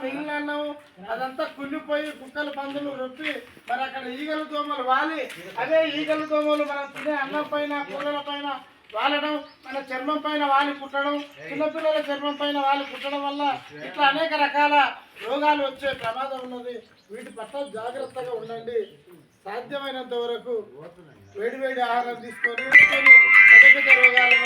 మిగిలిన అన్నం అదంతా కుళ్ళిపోయి కుక్కల పందులు రొప్పి మరి అక్కడ ఈగల దోమలు వాలి. అదే ఈగల దోమలు మనం తినే అన్నం పైన కూరల పైన వాలడం మన చర్మం పైన వాలి పుట్టడం చిన్నపిల్లల చర్మం పైన వాలి కుట్టడం వల్ల ఇట్లా అనేక రకాల రోగాలు వచ్చే ప్రమాదం ఉన్నది. వీటి పట్ల జాగ్రత్తగా ఉండండి. సాధ్యమైనంత వరకు వేడి వేడి ఆహారం తీసుకొని తీసుకొని పెద్ద పెద్ద రోగాలను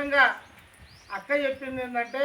మరి అక్క చెప్పింది ఏంటంటే